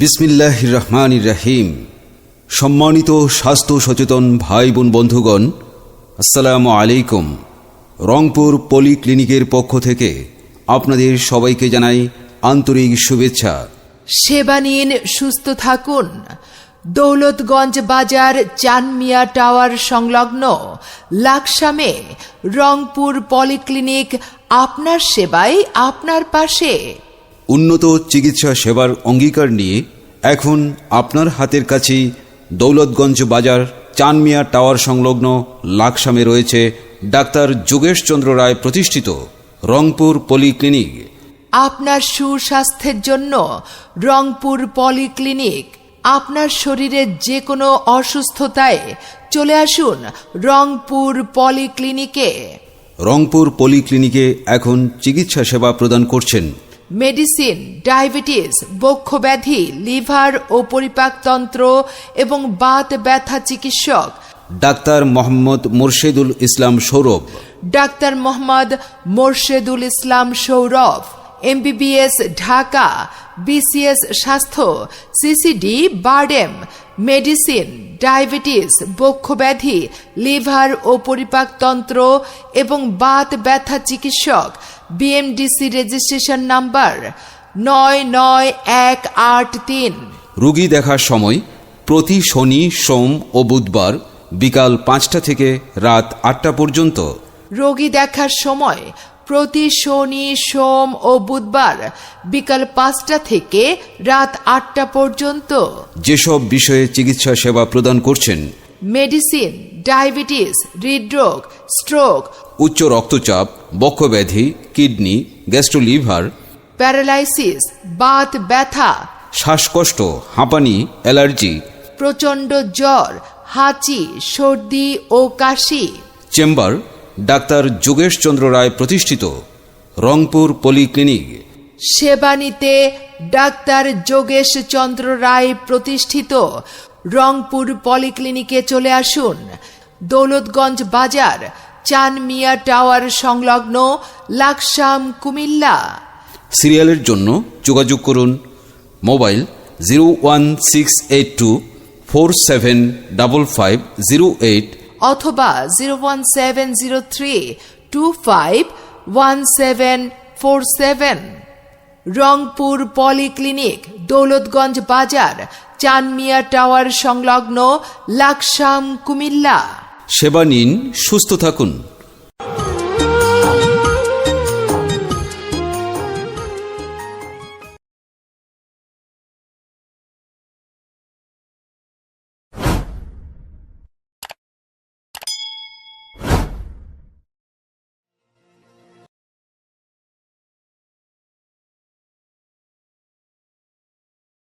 বিসমিল্লাহ রহমান রাহিম সম্মানিত স্বাস্থ্য সচেতন ভাই বোন বন্ধুগণ, আসসালামু আলাইকুম। রংপুর পলি ক্লিনিকের পক্ষ থেকে আপনাদের সবাইকে জানাই আন্তরিক শুভেচ্ছা। সেবা নিন, সুস্থ থাকুন। দৌলতগঞ্জ বাজার চানমিয়া টাওয়ার সংলগ্ন লাকসামে রংপুর পলিক্লিনিক আপনার সেবায় আপনার পাশে। উন্নত চিকিৎসা সেবার অঙ্গীকার নিয়ে এখন আপনার হাতের কাছেই দৌলতগঞ্জ বাজার চানমিয়া টাওয়ার সংলগ্ন লাকসামে রয়েছে ডাক্তার যোগেশ চন্দ্র রায় প্রতিষ্ঠিত রংপুর পলিক্লিনিক। আপনার সুস্বাস্থ্যের জন্য রংপুর পলিক্লিনিক। আপনার শরীরের যে কোনো অসুস্থতায় চলে আসুন রংপুর পলিক্লিনিকে। রংপুর পলিক্লিনিকে এখন চিকিৎসা সেবা প্রদান করছেন মেডিসিন ডায়াবেটিস বক্ষব্যাধি লিভার ও পরিপাকতন্ত্র এবং বাত ব্যথা চিকিৎসক। Doctor Mohammad Morshedul Islam Sourav. Doctor Mohammad Morshedul Islam Sourav MBBS Dhaka BCS স্বাস্থ্য সিসিডি বারডেম মেডিসিন ডায়াবেটিস বক্ষব্যাধি লিভার ও পরিপাকতন্ত্র এবং বাত ব্যথা চিকিৎসক। বিএমডিসি রেজিস্ট্রেশন নাম্বার নয় নয় এক আট তিন রুগী দেখার সময় প্রতি শনি সোম ও বুধবার বিকাল পাঁচটা থেকে রাত আটটা পর্যন্ত। রোগী দেখার সময় প্রতি শনি সোম ও বুধবার বিকাল পাঁচটা থেকে রাত আটটা পর্যন্ত। যেসব বিষয়ে চিকিৎসা সেবা প্রদান করছেন মেডিসিন ডায়াবেটিস হৃদরোগ স্ট্রোক উচ্চ রক্তচাপ বক্ষব্যাধি কিডনি গ্যাস্ট্রোলিভার প্যারালাইসিস বাত ব্যথা শ্বাসকষ্ট হাঁপানি অ্যালার্জি প্রচণ্ড জ্বর হাঁচি সর্দি ও কাশি। চেম্বার ডাক্তার যোগেশ চন্দ্র রায় প্রতিষ্ঠিত রংপুর পলিক্লিনিক। সেবা নিতে ডাক্তার যোগেশ চন্দ্র রায় প্রতিষ্ঠিত। রংপুর পলিক্লিনিকে চলে আসুন। দৌলতগঞ্জ বাজার চান মিয়া টাওয়ার সংলগ্ন লাকসাম কুমিল্লা। সিরিয়ালের জন্য যোগাযোগ করুন। Mobile zero one six eight two four seven double five zero eight. অথবা zero one seven zero three two five one seven four seven. Rangpur polyclinic Daulatganj বাজার চানমিয়া টাওয়ার সংলগ্ন লাকসাম কুমিল্লা। সেবা নিন সুস্থ থাকুন।